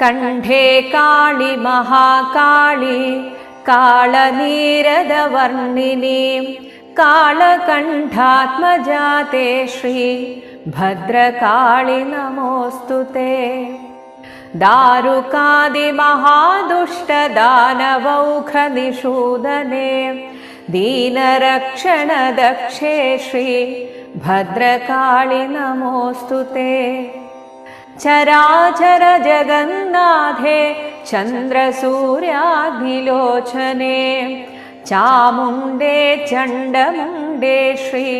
कण्ठे काळि महाकाळि काळनीरदवर्णिनी कालकण्ठात्मजाते श्री भद्रकाळि नमोऽस्तु ते दारुकादिमहादुष्टदानवौखनिषूदने दीनरक्षणदक्षे श्री भद्रकाळि नमोऽस्तु ते चराचर जगन्नाथे चन्द्रसूर्याग्निलोचने चामुण्डे चण्डमुण्डे श्री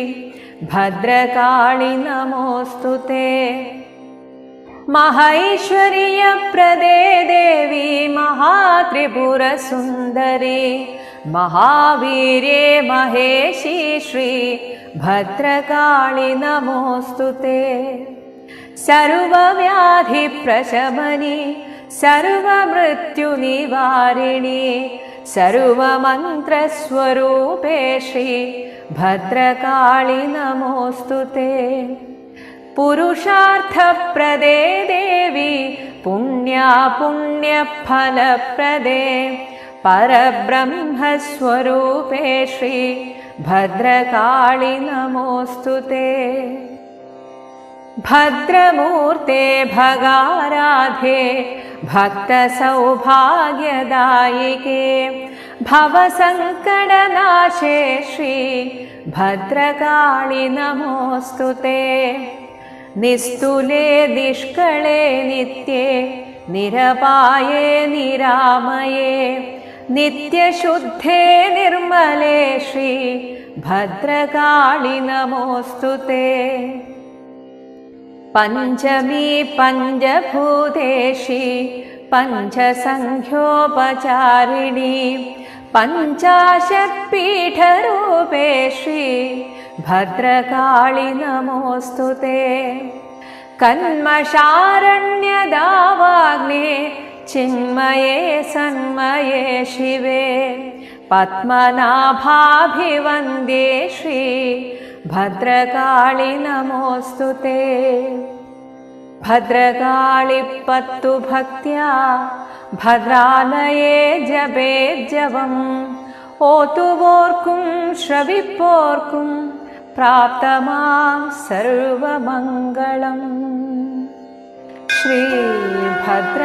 भद्रकाळि नमोऽस्तु ते महैश्वर्यप्रदे देवी महात्रिपुरसुन्दरी महावीर्ये महेशी श्री भद्रकाळि नमोऽस्तु ते सर्वव्याधिप्रशमनि सर्वमृत्युनिवारिणि सर्वमन्त्रस्वरूपे श्री भद्रकाळि नमोऽस्तु ते। पुरुषार्थप्रदे देवी पुण्या पुण्यफलप्रदे परब्रह्मस्वरूपे श्री भद्रकाळि नमोऽस्तु ते भद्रमूर्ते भगाराधे भक्तसौभाग्यदायिके भवसङ्कटनाशे श्री भद्रकाळि नमोऽस्तु ते निस्तुले निष्कळे नित्ये निरपाये निरामये नित्यशुद्धे निर्मले श्री भद्रकाळि नमोऽस्तु ते पञ्चमी पञ्चभूतेशी पञ्चसङ्ख्योपचारिणी पञ्चाशत्पीठरूपे श्री भद्रकाळि नमोऽस्तु ते। कन्मशारण्यदावाग्ने चिन्मये सन्मये शिवे। पद्मनाभाभिवन्द्ये श्री भद्रकाळि नमोऽस्तु ते भद्रकाळिपत्तु भक्त्या भद्रालये जपेज्जवम् ओतुवोर्कुं श्रविपोर्कुं प्राप्तमां सर्वमङ्गलम् श्रीभद्रकाळ्यै